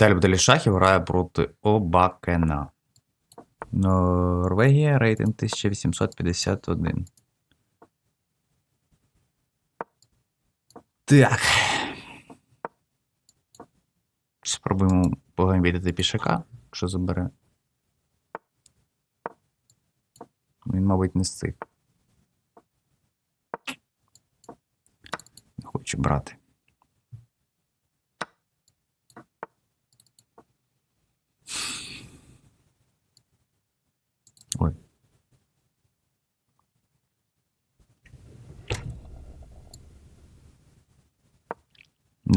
Віталій Баталій грає проти Обакена. Норвегія, рейтинг 1851. Так. Спробуємо погамбітити пішака, якщо забере. Він, мабуть, не з цих. Не хочу брати.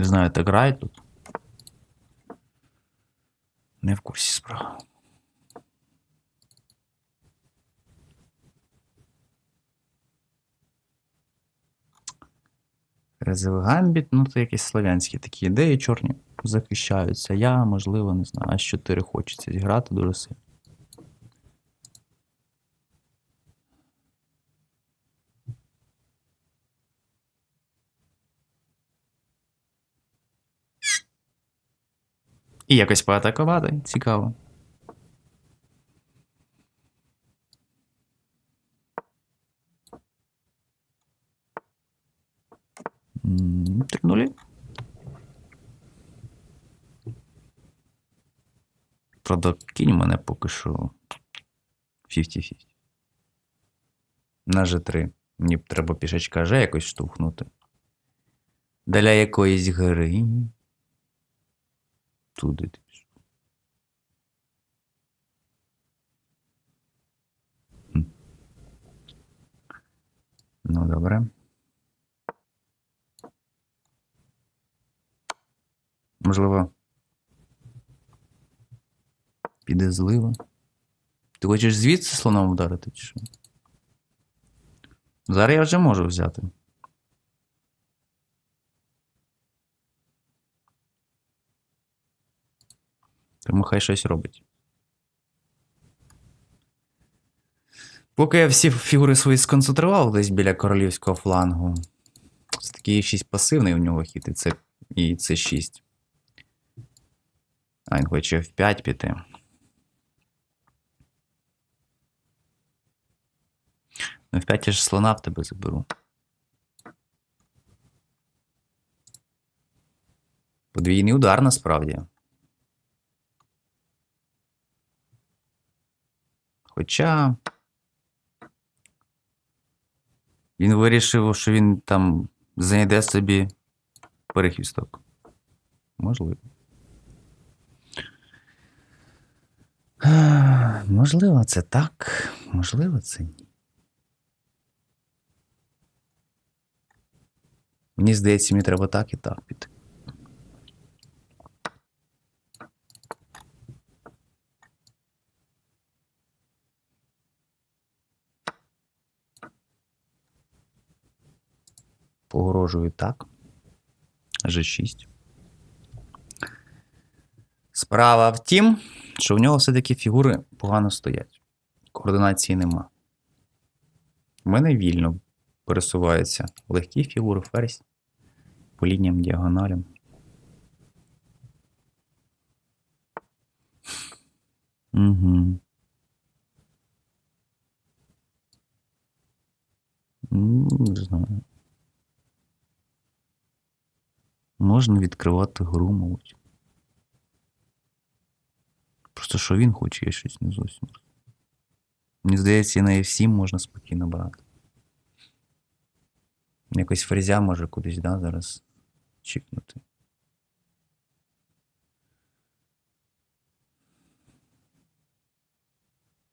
Не знаю, так грає тут. Не в курсі справи. Резерв гамбіт, ну це якісь славянські такі ідеї чорні захищаються. Я, можливо, не знаю, а 4 хочеться зіграти дуже сильно. І якось поатакувати. Цікаво. Три нулі. Правда, кінь мене поки що 50-50. На G3. Мені треба пішечка G якось штовхнути. Для якоїсь гри. Туди ти пішов. Ну, добре. Можливо. Піде злива. Ти хочеш звідси слоном вдарити, чи що? Зараз я вже можу взяти. Тому хай щось робить. Поки я всі фігури свої сконцентрував десь біля королівського флангу. Це такий 6 пасивний у нього хід, і це, і це 6. А він хоче в 5 піти. Ну, в 5 я ж слона в тебе заберу. Подвійний удар насправді. Хоча. Він вирішив, що він там знайде собі перехисток. Можливо. Можливо, це так, можливо, це ні. Мені здається, мені треба так і так піти. Погрожую так. G6. Справа в тім, що в нього все-таки фігури погано стоять. Координації нема. У мене вільно пересуваються легкі фігури, ферзь по лініям діагоналям. Угу. Не знаю. Можна відкривати гру, мабуть. Просто що він хоче, я щось не зовсім. Мені здається, і на F7 можна спокійно брати. Якось фрезя може кудись, да, зараз чікнути.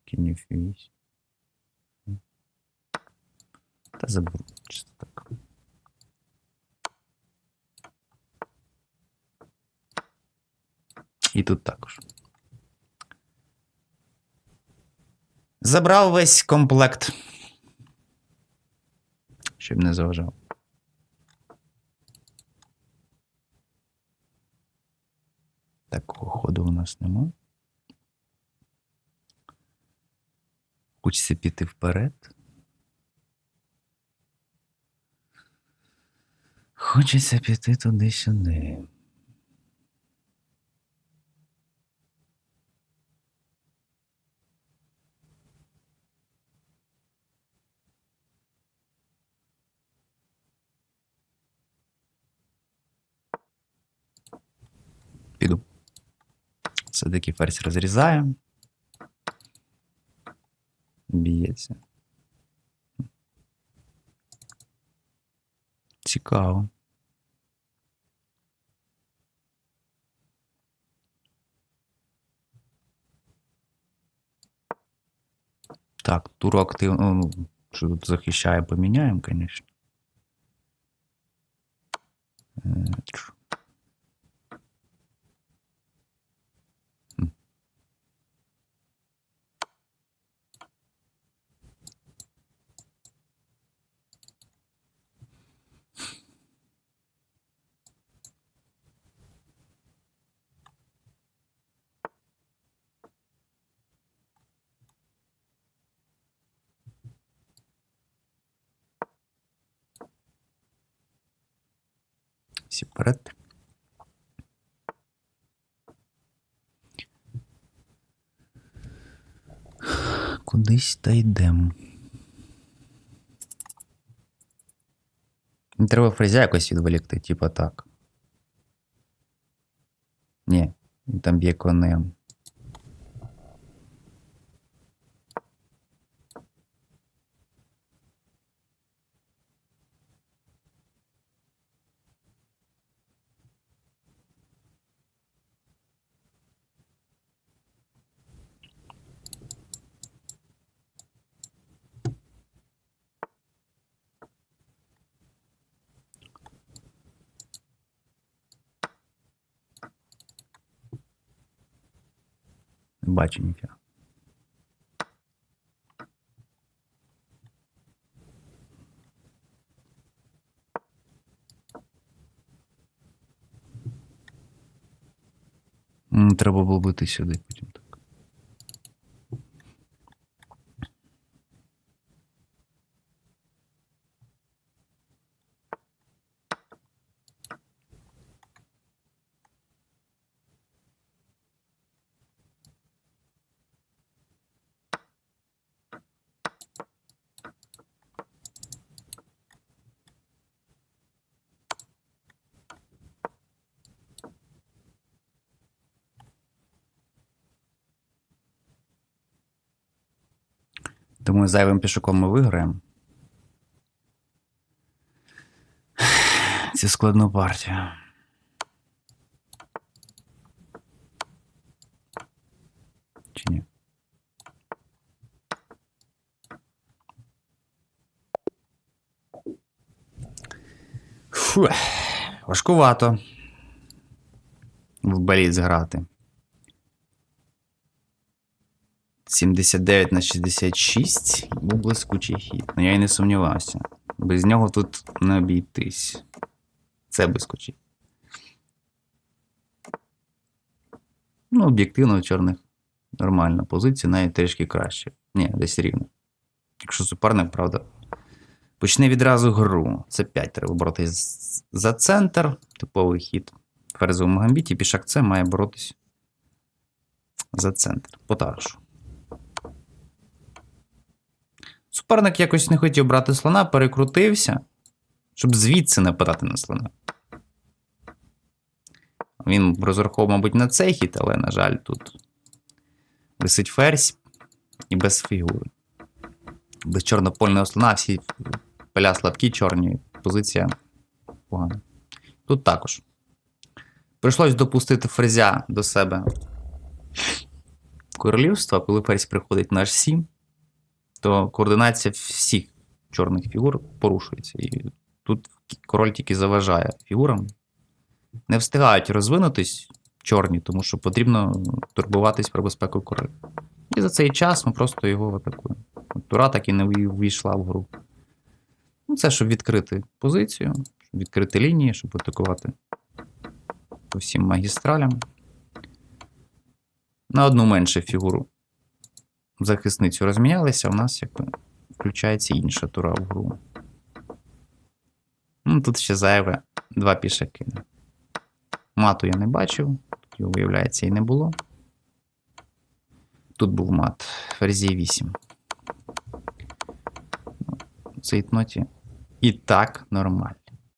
Кінь F8. Та заберу, чисто так. І тут також. Забрав весь комплект. Щоб не заважав. Такого ходу у нас нема. Хочеться піти вперед. Хочеться піти туди-сюди. Все-таки ферзь розрізає. Б'ється. Цікаво. Так, туру активно. Ну, що тут захищає, поміняємо, звісно. Всі вперед. Кудись та йдемо. Треба фрезя якось відволікти, типа так. Ні, там б'є конем. Не. Треба було бити сюди Думаю, зайвим пішаком ми виграємо. Цю складну партію. Чи ні? Фу, важкувато в баліт зграти. 79 на 66 був блискучий хід. Ну я й не сумнівався. Без нього тут не обійтись. Це блискучий. Ну, об'єктивно, у чорних нормальна позиція, навіть трішки краще. Ні, десь рівно. Якщо суперник, правда, почне відразу гру. Це 5 треба боротись за центр, типовий хід. Ферзовому гамбіті пішак С має боротись за центр. Потаршу. Суперник якось не хотів брати слона, перекрутився, щоб звідси нападати на слона. Він розраховував, мабуть, на цей хід, але, на жаль, тут висить ферзь і без фігури. Без чорнопольного слона всі поля слабкі, чорні, позиція погана. Тут також. Прийшлось допустити ферзя до себе королівства, коли ферзь приходить на h7 то координація всіх чорних фігур порушується. І тут король тільки заважає фігурам. Не встигають розвинутись чорні, тому що потрібно турбуватись про безпеку короля. І за цей час ми просто його атакуємо. Тура так і не війшла в гру. Ну, це щоб відкрити позицію, щоб відкрити лінії, щоб атакувати по всім магістралям. На одну менше фігуру захисницю розмінялися, у нас якби включається інша тура в гру. Ну, Тут ще зайве два пішаки. Мату я не бачив, його, виявляється, і не було. Тут був мат. Ферзі 8. Ну, В цій ноті і так нормально.